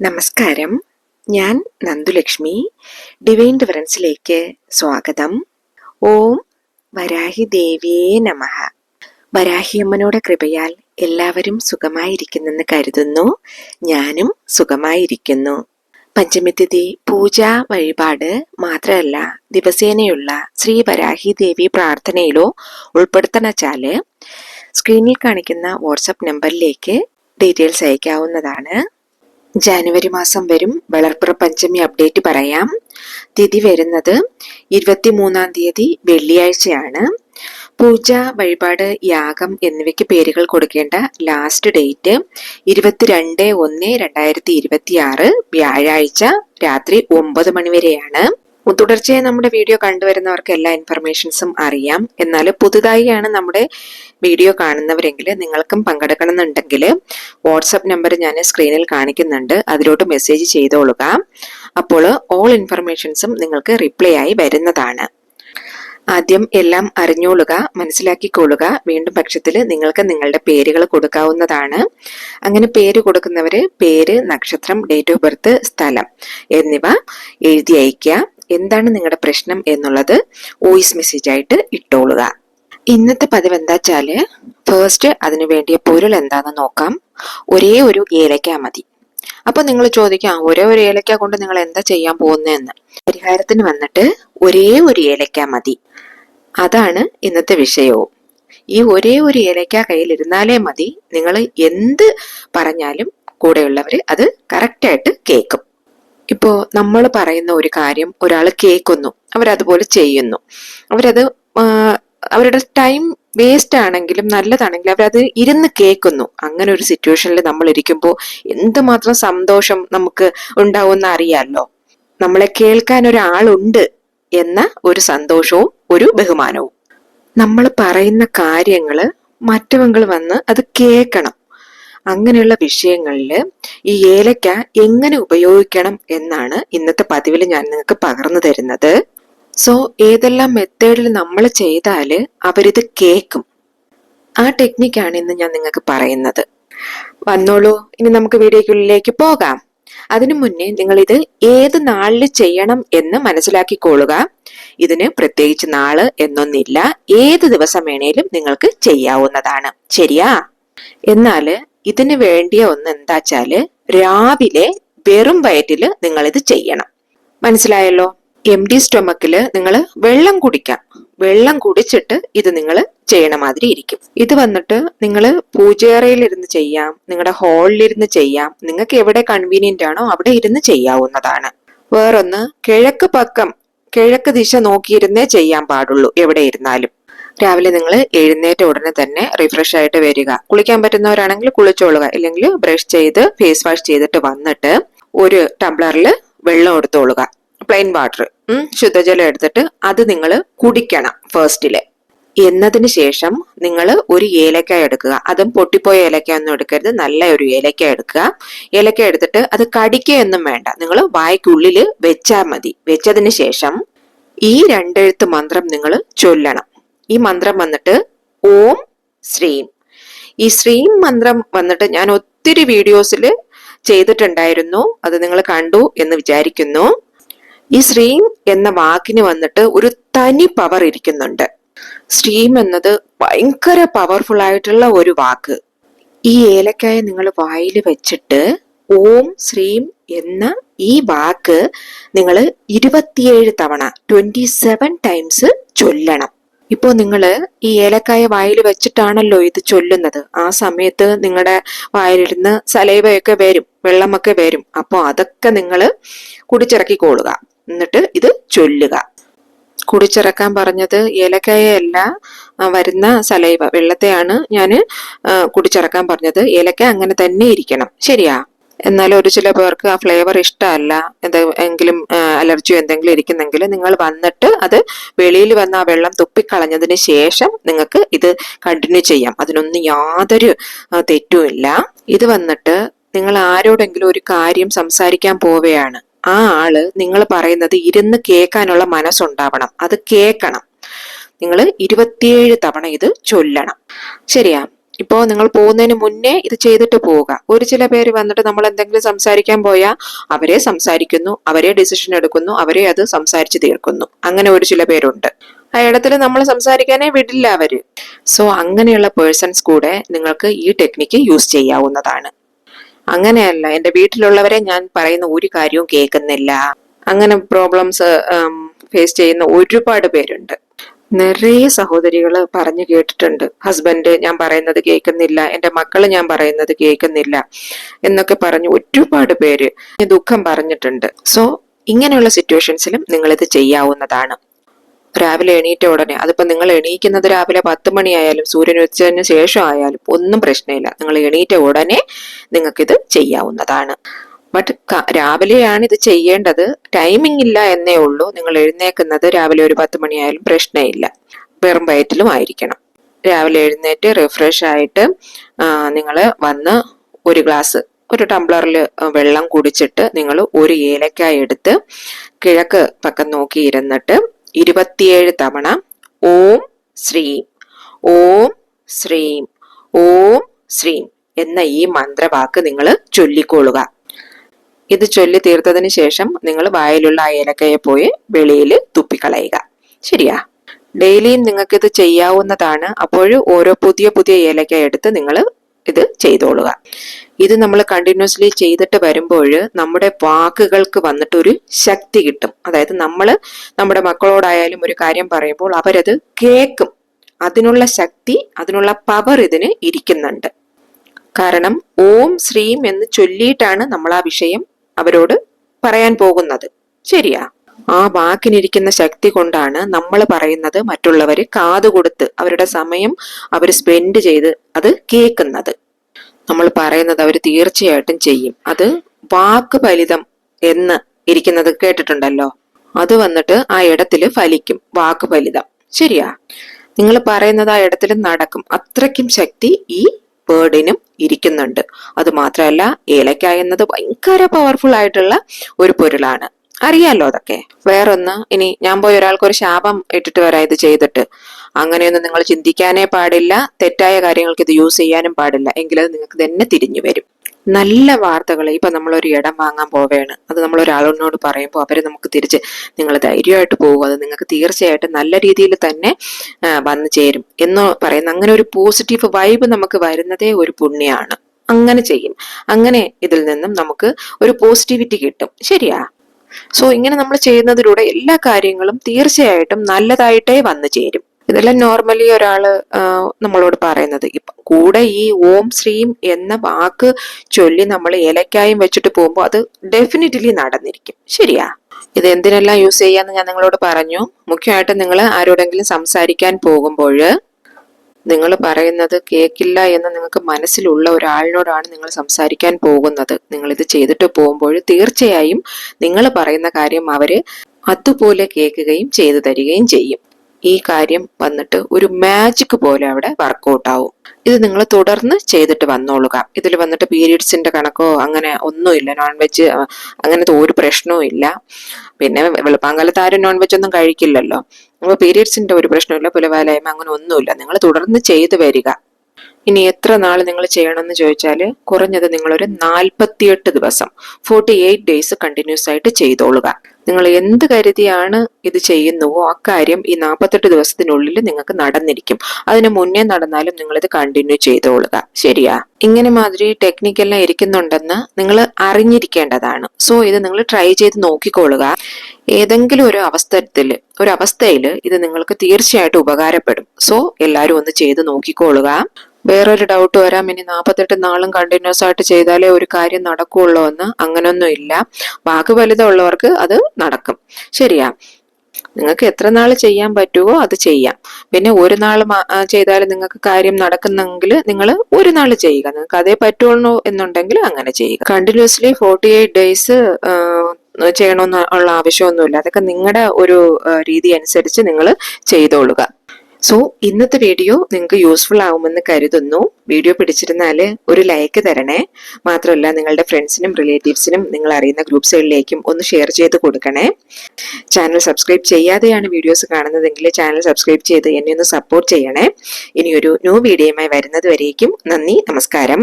നമസ്കാരം. ഞാൻ നന്ദുലക്ഷ്മി. ഡിവൈൻ ഡിഫറൻസിലേക്ക് സ്വാഗതം. ഓം വരാഹി ദേവിയേ നമ. വരാഹിയമ്മനോട് കൃപയാൽ എല്ലാവരും സുഖമായിരിക്കുന്നെന്ന് കരുതുന്നു. ഞാനും സുഖമായിരിക്കുന്നു. പഞ്ചമിതിഥി പൂജ വഴിപാട് മാത്രമല്ല ദിവസേനയുള്ള ശ്രീ വരാഹി ദേവി പ്രാർത്ഥനയിലോ ഉൾപ്പെടുത്തണച്ചാൽ സ്ക്രീനിൽ കാണിക്കുന്ന വാട്സപ്പ് നമ്പറിലേക്ക് ഡീറ്റെയിൽസ് അയക്കാവുന്നതാണ്. ജാനുവരി മാസം വരും. വളർപ്പുറ പഞ്ചമി അപ്ഡേറ്റ് പറയാം. തിഥി വരുന്നത് ഇരുപത്തിമൂന്നാം തീയതി വെള്ളിയാഴ്ചയാണ്. പൂജ വഴിപാട് യാഗം എന്നിവയ്ക്ക് പേരുകൾ കൊടുക്കേണ്ട ലാസ്റ്റ് ഡേറ്റ് ഇരുപത്തിരണ്ട് ഒന്ന് രണ്ടായിരത്തി ഇരുപത്തി ആറ് വ്യാഴാഴ്ച രാത്രി ഒമ്പത് മണിവരെയാണ് തുടർച്ചയായി നമ്മുടെ വീഡിയോ കണ്ടുവരുന്നവർക്ക് എല്ലാ ഇൻഫർമേഷൻസും അറിയാം. എന്നാൽ പുതുതായിയാണ് നമ്മുടെ വീഡിയോ കാണുന്നവരെങ്കിൽ നിങ്ങൾക്കും പങ്കെടുക്കണമെന്നുണ്ടെങ്കിൽ വാട്സപ്പ് നമ്പർ ഞാൻ സ്ക്രീനിൽ കാണിക്കുന്നുണ്ട്. അതിലോട്ട് മെസ്സേജ് ചെയ്തോളുക. അപ്പോൾ ഓൾ ഇൻഫർമേഷൻസും നിങ്ങൾക്ക് റിപ്ലൈ ആയി വരുന്നതാണ്. ആദ്യം എല്ലാം അറിഞ്ഞോളുക മനസ്സിലാക്കിക്കൊള്ളുക. വീണ്ടും പക്ഷത്തിൽ നിങ്ങൾക്ക് നിങ്ങളുടെ പേരുകൾ കൊടുക്കാവുന്നതാണ്. അങ്ങനെ പേര് കൊടുക്കുന്നവർ പേര് നക്ഷത്രം ഡേറ്റ് ഓഫ് ബർത്ത് സ്ഥലം എന്നിവ എഴുതി അയക്കുക എന്താണ് നിങ്ങളുടെ പ്രശ്നം എന്നുള്ളത് വോയിസ് മെസ്സേജ് ആയിട്ട് ഇട്ടോളുക. ഇന്നത്തെ പതിവ് എന്താ വെച്ചാൽ ഫേസ്റ്റ് അതിന് വേണ്ടിയ പൊരുൾ എന്താന്ന് നോക്കാം. ഒരേ ഒരു ഏലക്ക മതി. അപ്പൊ നിങ്ങൾ ചോദിക്കാം ഒരേ ഒരു ഏലക്ക കൊണ്ട് നിങ്ങൾ എന്താ ചെയ്യാൻ പോകുന്നതെന്ന് പരിഹാരത്തിന് വന്നിട്ട് ഒരേ ഒരു ഏലക്ക മതി. അതാണ് ഇന്നത്തെ വിഷയവും. ഈ ഒരേ ഒരു ഏലക്ക കയ്യിലിരുന്നാലേ മതി. നിങ്ങൾ എന്ത് പറഞ്ഞാലും കൂടെയുള്ളവര് അത് കറക്റ്റായിട്ട് കേൾക്കും. ഇപ്പോ നമ്മൾ പറയുന്ന ഒരു കാര്യം ഒരാൾ കേൾക്കുന്നു അവരതുപോലെ ചെയ്യുന്നു. അവരത് അവരുടെ ടൈം വേസ്റ്റ് ആണെങ്കിലും നല്ലതാണെങ്കിലും അവരത് ഇരുന്ന് കേൾക്കുന്നു. അങ്ങനെ ഒരു സിറ്റുവേഷനിൽ നമ്മൾ ഇരിക്കുമ്പോൾ എന്തുമാത്രം സന്തോഷം നമുക്ക് ഉണ്ടാവുമെന്ന് അറിയാമല്ലോ നമ്മളെ കേൾക്കാൻ ഒരാളുണ്ട് എന്ന ഒരു സന്തോഷവും ഒരു ബഹുമാനവും. നമ്മൾ പറയുന്ന കാര്യങ്ങൾ മറ്റവങ്ങൾ വന്ന് അത് കേൾക്കണം. അങ്ങനെയുള്ള വിഷയങ്ങളിൽ ഈ ഏലക്ക എങ്ങനെ ഉപയോഗിക്കണം എന്നാണ് ഇന്നത്തെ പതിവിൽ ഞാൻ നിങ്ങൾക്ക് പകർന്നു തരുന്നത്. സോ ഏതെല്ലാം മെത്തേഡിൽ നമ്മൾ ചെയ്താൽ അവരിത് കേൾക്കും. ആ ടെക്നിക്കാണ് ഇന്ന് ഞാൻ നിങ്ങൾക്ക് പറയുന്നത്. വന്നോളൂ ഇനി നമുക്ക് വീഡിയോക്കുള്ളിലേക്ക് പോകാം. അതിനു മുന്നേ നിങ്ങൾ ഇത് ഏത് നാളിൽ ചെയ്യണം എന്ന് മനസ്സിലാക്കിക്കൊള്ളുക. ഇതിന് പ്രത്യേകിച്ച് നാൾ എന്നൊന്നില്ല ഏത് ദിവസം വേണേലും നിങ്ങൾക്ക് ചെയ്യാവുന്നതാണ്. ശരിയാ? എന്നാൽ ഇതിന് വേണ്ടിയ ഒന്ന് എന്താ വെച്ചാൽ രാവിലെ വെറും വയറ്റിൽ നിങ്ങൾ ഇത് ചെയ്യണം. മനസ്സിലായല്ലോ? എം ഡി സ്റ്റൊമക്കിൽ നിങ്ങൾ വെള്ളം കുടിക്കാം. വെള്ളം കുടിച്ചിട്ട് ഇത് നിങ്ങൾ ചെയ്യണ മാതിരി ഇരിക്കും. ഇത് വന്നിട്ട് നിങ്ങൾ പൂജയറയിലിരുന്ന് ചെയ്യാം നിങ്ങളുടെ ഹാളിലിരുന്ന് ചെയ്യാം നിങ്ങൾക്ക് എവിടെ കൺവീനിയന്റ് ആണോ അവിടെ ഇരുന്ന് ചെയ്യാവുന്നതാണ്. വേറൊന്ന് കിഴക്ക് പക്കം കിഴക്ക് ദിശ നോക്കിയിരുന്നേ ചെയ്യാൻ പാടുള്ളൂ എവിടെ ഇരുന്നാലും. രാവിലെ നിങ്ങൾ എഴുന്നേറ്റ ഉടനെ തന്നെ റിഫ്രഷ് ആയിട്ട് വരിക. കുളിക്കാൻ പറ്റുന്നവരാണെങ്കിൽ കുളിച്ചോളുക. ഇല്ലെങ്കിൽ ബ്രഷ് ചെയ്ത് ഫേസ് വാഷ് ചെയ്തിട്ട് വന്നിട്ട് ഒരു ടംബ്ലറിൽ വെള്ളം എടുത്തോളുക. പ്ലെയിൻ വാട്ടർ ശുദ്ധജലം എടുത്തിട്ട് അത് നിങ്ങൾ കുടിക്കണം ഫേസ്റ്റിൽ എന്നതിന് ശേഷം നിങ്ങൾ ഒരു ഏലക്ക എടുക്കുക. അതും പൊട്ടിപ്പോയ ഏലക്ക ഒന്നും എടുക്കരുത്. നല്ല ഒരു ഏലക്ക എടുക്കുക. ഏലക്ക എടുത്തിട്ട് അത് കടിക്കുകയൊന്നും വേണ്ട. നിങ്ങൾ വായ്ക്കുള്ളിൽ വെച്ചാൽ മതി. വെച്ചതിന് ശേഷം ഈ രണ്ടെഴുത്ത് മന്ത്രം നിങ്ങൾ ചൊല്ലണം. ഈ മന്ത്രം വന്നിട്ട് ഓം ശ്രീം. ഈ ശ്രീം മന്ത്രം വന്നിട്ട് ഞാൻ ഒത്തിരി വീഡിയോസിൽ ചെയ്തിട്ടുണ്ടായിരുന്നു. അത് നിങ്ങൾ കണ്ടു എന്ന് വിചാരിക്കുന്നു. ഈ ശ്രീം എന്ന വാക്കിന് വന്നിട്ട് ഒരു തനി പവർ ഇരിക്കുന്നുണ്ട്. ശ്രീം എന്നത് ഭയങ്കര പവർഫുൾ ആയിട്ടുള്ള ഒരു വാക്ക്. ഈ ഏലക്കായ നിങ്ങൾ വായിൽ വെച്ചിട്ട് ഓം ശ്രീം എന്ന ഈ വാക്ക് നിങ്ങൾ ഇരുപത്തിയേഴ് തവണ ട്വന്റി സെവൻ ടൈംസ് ചൊല്ലണം. ഇപ്പോ നിങ്ങൾ ഈ ഏലക്കായ വായിൽ വെച്ചിട്ടാണല്ലോ ഇത് ചൊല്ലുന്നത്. ആ സമയത്ത് നിങ്ങളുടെ വായിലിരുന്ന് സലൈവയൊക്കെ വരും വെള്ളമൊക്കെ വരും. അപ്പോൾ അതൊക്കെ നിങ്ങൾ കുടിച്ചിറക്കിക്കോളുക. എന്നിട്ട് ഇത് ചൊല്ലുക. കുടിച്ചിറക്കാൻ പറഞ്ഞത് ഏലക്കായയല്ല വരുന്ന സലൈവ. വെള്ളത്തെയാണ് ഞാൻ കുടിച്ചിറക്കാൻ പറഞ്ഞത്. ഏലക്ക അങ്ങനെ തന്നെ ഇരിക്കണം. ശരിയാ? എന്നാൽ ഒരു ചില പേർക്ക് ആ ഫ്ലേവർ ഇഷ്ടമല്ല. എന്തെങ്കിലും അലർജിയോ എന്തെങ്കിലും ഇരിക്കുന്നെങ്കിൽ നിങ്ങൾ വന്നിട്ട് അത് വെളിയിൽ വന്ന ആ വെള്ളം തുപ്പിക്കളഞ്ഞതിന് ശേഷം നിങ്ങൾക്ക് ഇത് കണ്ടിന്യൂ ചെയ്യാം. അതിനൊന്നും യാതൊരു തെറ്റുമില്ല ഇത് വന്നിട്ട് നിങ്ങൾ ആരോടെങ്കിലും ഒരു കാര്യം സംസാരിക്കാൻ പോവുകയാണ്. ആ ആൾ നിങ്ങൾ പറയുന്നത് ഇരുന്ന് കേൾക്കാനുള്ള മനസ്സുണ്ടാവണം. അത് കേൾക്കണം. നിങ്ങൾ ഇരുപത്തിയേഴ് തവണ ഇത് ചൊല്ലണം. ശരിയാ. ഇപ്പോൾ നിങ്ങൾ പോകുന്നതിന് മുന്നേ ഇത് ചെയ്തിട്ട് പോവുക. ഒരു ചില പേര് വന്നിട്ട് നമ്മൾ എന്തെങ്കിലും സംസാരിക്കാൻ പോയാൽ അവരെ സംസാരിക്കുന്നു അവരെ ഡിസിഷൻ എടുക്കുന്നു അവരെ അത് സംസാരിച്ച് തീർക്കുന്നു. അങ്ങനെ ഒരു ചില പേരുണ്ട്. ആ ഇടത്തിൽ നമ്മൾ സംസാരിക്കാനേ വിടില്ല അവർ. സോ അങ്ങനെയുള്ള പേഴ്സൺസ് കൂടെ നിങ്ങൾക്ക് ഈ ടെക്നിക്ക് യൂസ് ചെയ്യാവുന്നതാണ്. അങ്ങനെയല്ല എന്റെ വീട്ടിലുള്ളവരെ ഞാൻ പറയുന്ന ഒരു കാര്യവും കേൾക്കുന്നില്ല. അങ്ങനെ പ്രോബ്ലംസ് ഫേസ് ചെയ്യുന്ന ഒരുപാട് പേരുണ്ട്. നിറയെ സഹോദരികൾ പറഞ്ഞു കേട്ടിട്ടുണ്ട്. ഹസ്ബൻഡ് ഞാൻ പറയുന്നത് കേൾക്കുന്നില്ല. എന്റെ മക്കൾ ഞാൻ പറയുന്നത് കേൾക്കുന്നില്ല. എന്നൊക്കെ പറഞ്ഞു ഒരുപാട് പേര് ദുഃഖം പറഞ്ഞിട്ടുണ്ട്. സോ ഇങ്ങനെയുള്ള സിറ്റുവേഷൻസിലും നിങ്ങൾ ഇത് ചെയ്യാവുന്നതാണ്. രാവിലെ എണീറ്റ ഉടനെ അതിപ്പോ നിങ്ങൾ എണീക്കുന്നത് രാവിലെ പത്ത് മണിയായാലും സൂര്യൻ ഉച്ചതിന് ശേഷം ആയാലും ഒന്നും പ്രശ്നമില്ല. നിങ്ങൾ എണീറ്റ ഉടനെ നിങ്ങൾക്കിത് ചെയ്യാവുന്നതാണ്. ബട്ട് രാവിലെയാണ് ഇത് ചെയ്യേണ്ടത്. ടൈമിംഗ് ഇല്ല എന്നേ ഉള്ളൂ. നിങ്ങൾ എഴുന്നേക്കുന്നത് രാവിലെ ഒരു പത്ത് മണിയായാലും പ്രശ്നമില്ല. വെറും വയറ്റിലും ആയിരിക്കണം. രാവിലെ എഴുന്നേറ്റ് റിഫ്രഷ് ആയിട്ട് നിങ്ങൾ വന്ന് ഒരു ഗ്ലാസ് ഒരു ടംബ്ലറിൽ വെള്ളം കുടിച്ചിട്ട് നിങ്ങൾ ഒരു ഏലക്കായ എടുത്ത് കിഴക്ക് പക്കം നോക്കി ഇരുന്നിട്ട് ഇരുപത്തിയേഴ് തവണ ഓം ശ്രീം ഓം ശ്രീം ഓം ശ്രീം എന്ന ഈ മന്ത്രവാക്ക് നിങ്ങൾ ചൊല്ലിക്കൊള്ളുക. ഇത് ചൊല്ലി തീർത്തതിന് ശേഷം നിങ്ങൾ വായിലുള്ള ആ ഏലക്കയെ പോയി വെളിയിൽ തുപ്പിക്കളയുക. ശരിയാ? ഡെയിലിയും നിങ്ങൾക്ക് ഇത് ചെയ്യാവുന്നതാണ്. അപ്പോൾ ഓരോ പുതിയ പുതിയ ഏലക്ക എടുത്ത് നിങ്ങൾ ഇത് ചെയ്തോളുക. ഇത് നമ്മൾ കണ്ടിന്യൂസ്ലി ചെയ്തിട്ട് വരുമ്പോൾ നമ്മുടെ വാക്കുകൾക്ക് വന്നിട്ടൊരു ശക്തി കിട്ടും. അതായത് നമ്മൾ നമ്മുടെ മക്കളോടായാലും ഒരു കാര്യം പറയുമ്പോൾ അവരത് കേൾക്കും. അതിനുള്ള ശക്തി അതിനുള്ള പവർ ഇതിന് ഇരിക്കുന്നുണ്ട്. കാരണം ഓം ശ്രീം എന്ന് ചൊല്ലിയിട്ടാണ് നമ്മൾ ആ വിഷയം അവരോട് പറയാൻ പോകുന്നത്. ശരിയാ. ആ വാക്കിനിരിക്കുന്ന ശക്തി കൊണ്ടാണ് നമ്മൾ പറയുന്നത് മറ്റുള്ളവർ കാതുകൊടുത്ത് അവരുടെ സമയം അവർ സ്പെൻഡ് ചെയ്ത് അത് കേൾക്കുന്നത്. നമ്മൾ പറയുന്നത് അവർ തീർച്ചയായിട്ടും ചെയ്യും. അത് വാക്ക് ഫലിതം എന്ന് ഇരിക്കുന്നത് കേട്ടിട്ടുണ്ടല്ലോ. അത് വന്നിട്ട് ആ ഇടത്തിൽ ഫലിക്കും. വാക്ക് ഫലിതം. ശരിയാ. നിങ്ങൾ പറയുന്നത് ആ ഇടത്തിൽ നടക്കും. അത്രയ്ക്കും ശക്തി ഈ വേർഡിനും ഇരിക്കുന്നുണ്ട്. അത് മാത്രമല്ല ഏലക്ക എന്നത് ഭയങ്കര പവർഫുൾ ആയിട്ടുള്ള ഒരു പൊരുളാണ്. അറിയാലോ അതൊക്കെ? വേറൊന്ന് ഇനി ഞാൻ പോയി ഒരാൾക്ക് ഒരു ശാപം ഇട്ടിട്ട് വരാം ഇത് ചെയ്തിട്ട്. അങ്ങനെയൊന്നും നിങ്ങൾ ചിന്തിക്കാനേ പാടില്ല. തെറ്റായ കാര്യങ്ങൾക്ക് ഇത് യൂസ് ചെയ്യാനും പാടില്ല. എങ്കിലത് നിങ്ങൾക്ക് തന്നെ തിരിഞ്ഞു വരും. നല്ല വാർത്തകൾ ഇപ്പൊ നമ്മൾ ഒരു ഇടം വാങ്ങാൻ പോവുകയാണ് അത് നമ്മൾ ഒരാളിനോട് പറയുമ്പോൾ അവർ നമുക്ക് തിരിച്ച് നിങ്ങൾ ധൈര്യമായിട്ട് പോകും അത് നിങ്ങൾക്ക് തീർച്ചയായിട്ടും നല്ല രീതിയിൽ തന്നെ വന്നു ചേരും. എന്ന് പറയുന്ന അങ്ങനെ ഒരു പോസിറ്റീവ് വൈബ് നമുക്ക് വരുന്നതേ ഒരു പുണ്യമാണ് അങ്ങനെ ചെയ്യും. അങ്ങനെ ഇതിൽ നിന്നും നമുക്ക് ഒരു പോസിറ്റിവിറ്റി കിട്ടും. ശരിയാ? സോ ഇങ്ങനെ നമ്മൾ ചെയ്യുന്നതിലൂടെ എല്ലാ കാര്യങ്ങളും തീർച്ചയായിട്ടും നല്ലതായിട്ടേ വന്നു ചേരും. ഇതെല്ലാം നോർമലി ഒരാൾ നമ്മളോട് പറയുന്നത്. കൂടെ ഈ ഓം ശ്രീം എന്ന വാക്ക് ചൊല്ലി നമ്മൾ ഏലക്കായും വെച്ചിട്ട് പോകുമ്പോൾ അത് ഡെഫിനറ്റ്ലി നടന്നിരിക്കും. ശരിയാ? ഇത് എന്തിനെല്ലാം യൂസ് ചെയ്യാന്ന് ഞാൻ നിങ്ങളോട് പറഞ്ഞു. മുഖ്യമായിട്ടും നിങ്ങൾ ആരോടെങ്കിലും സംസാരിക്കാൻ പോകുമ്പോൾ നിങ്ങൾ പറയുന്നത് കേൾക്കില്ല എന്ന് നിങ്ങൾക്ക് മനസ്സിലുള്ള ഒരാളിനോടാണ് നിങ്ങൾ സംസാരിക്കാൻ പോകുന്നത്. നിങ്ങൾ ഇത് ചെയ്തിട്ട് പോകുമ്പോൾ തീർച്ചയായും നിങ്ങൾ പറയുന്ന കാര്യം അവർ അതുപോലെ കേൾക്കുകയും ചെയ്തു തരികയും ചെയ്യും. ഈ കാര്യം വന്നിട്ട് ഒരു മാജിക് പോലെ അവിടെ വർക്കൗട്ട് ആവും. ഇത് നിങ്ങൾ തുടർന്ന് ചെയ്തിട്ട് വന്നോളുക. ഇതിൽ വന്നിട്ട് പീരീഡ്സിന്റെ കണക്കോ അങ്ങനെ ഒന്നുമില്ല. നോൺ വെജ് അങ്ങനത്തെ ഒരു പ്രശ്നവും ഇല്ല. പിന്നെ വെളുപ്പാങ്കാലത്ത് ആരും നോൺ വെജ് ഒന്നും കഴിക്കില്ലല്ലോ. അപ്പോൾ പീരീഡ്സിന്റെ ഒരു പ്രശ്നമില്ല പുലവാലായ്മ അങ്ങനെ ഒന്നുമില്ല. നിങ്ങൾ തുടർന്ന് ചെയ്തു വരിക. ഇനി എത്ര നാൾ നിങ്ങൾ ചെയ്യണമെന്ന് ചോദിച്ചാൽ കുറഞ്ഞത് നിങ്ങളൊരു നാൽപ്പത്തിയെട്ട് ദിവസം ഫോർട്ടി എയ്റ്റ് ഡേയ്സ് കണ്ടിന്യൂസ് ആയിട്ട് ചെയ്തോളുക. നിങ്ങൾ എന്ത് കരുതിയാണ് ഇത് ചെയ്യുന്നുവോ അക്കാര്യം ഈ നാൽപ്പത്തെട്ട് ദിവസത്തിനുള്ളിൽ നിങ്ങൾക്ക് നടന്നിരിക്കും. അതിന് മുന്നേ നടന്നാലും നിങ്ങൾ ഇത് കണ്ടിന്യൂ ചെയ്തോളുക. ശരിയാ? ഇങ്ങനെ മാതിരി ടെക്നിക്കെല്ലാം ഇരിക്കുന്നുണ്ടെന്ന് നിങ്ങൾ അറിഞ്ഞിരിക്കേണ്ടതാണ്. സോ ഇത് നിങ്ങൾ ട്രൈ ചെയ്ത് നോക്കിക്കൊള്ളുക. ഏതെങ്കിലും ഒരു അവസ്ഥത്തിൽ ഒരു അവസ്ഥയിൽ ഇത് നിങ്ങൾക്ക് തീർച്ചയായിട്ടും ഉപകാരപ്പെടും. സോ എല്ലാവരും ഒന്ന് ചെയ്ത് നോക്കിക്കോളുക വേറൊരു ഡൗട്ട് വരാം. ഇനി നാൽപ്പത്തെട്ട് നാളും കണ്ടിന്യൂസ് ആയിട്ട് ചെയ്താലേ ഒരു കാര്യം നടക്കുകയുള്ളൂ എന്ന് അങ്ങനൊന്നും ഇല്ല. വാക്ക് വലുതുള്ളവർക്ക് അത് നടക്കും. ശരിയാ. നിങ്ങൾക്ക് എത്ര നാൾ ചെയ്യാൻ പറ്റുമോ അത് ചെയ്യാം. പിന്നെ ഒരു നാൾ ചെയ്താൽ നിങ്ങൾക്ക് കാര്യം നടക്കുന്നെങ്കിൽ നിങ്ങൾ ഒരു നാൾ ചെയ്യുക. നിങ്ങൾക്ക് അതേ പറ്റുള്ളൂ എന്നുണ്ടെങ്കിൽ അങ്ങനെ ചെയ്യുക. കണ്ടിന്യൂസ്ലി ഫോർട്ടി എയ്റ്റ് ഡേയ്സ് ചെയ്യണമെന്നുള്ള ആവശ്യമൊന്നുമില്ല. അതൊക്കെ നിങ്ങളുടെ ഒരു രീതി അനുസരിച്ച് നിങ്ങൾ ചെയ്തോളുക. സോ ഇന്നത്തെ വീഡിയോ നിങ്ങൾക്ക് യൂസ്ഫുൾ ആവുമെന്ന് കരുതുന്നു. വീഡിയോ പിടിച്ചിരുന്നാൽ ഒരു ലൈക്ക് തരണേ. മാത്രമല്ല നിങ്ങളുടെ ഫ്രണ്ട്സിനും റിലേറ്റീവ്സിനും നിങ്ങൾ അറിയുന്ന ഗ്രൂപ്പ്സുകളിലേക്കും ഒന്ന് ഷെയർ ചെയ്ത് കൊടുക്കണേ. ചാനൽ സബ്സ്ക്രൈബ് ചെയ്യാതെയാണ് വീഡിയോസ് കാണുന്നതെങ്കിൽ ചാനൽ സബ്സ്ക്രൈബ് ചെയ്ത് എന്നെ ഒന്ന് സപ്പോർട്ട് ചെയ്യണേ. ഇനിയൊരു ന്യൂ വീഡിയോയുമായി വരുന്നത് വരേക്കും നന്ദി നമസ്കാരം.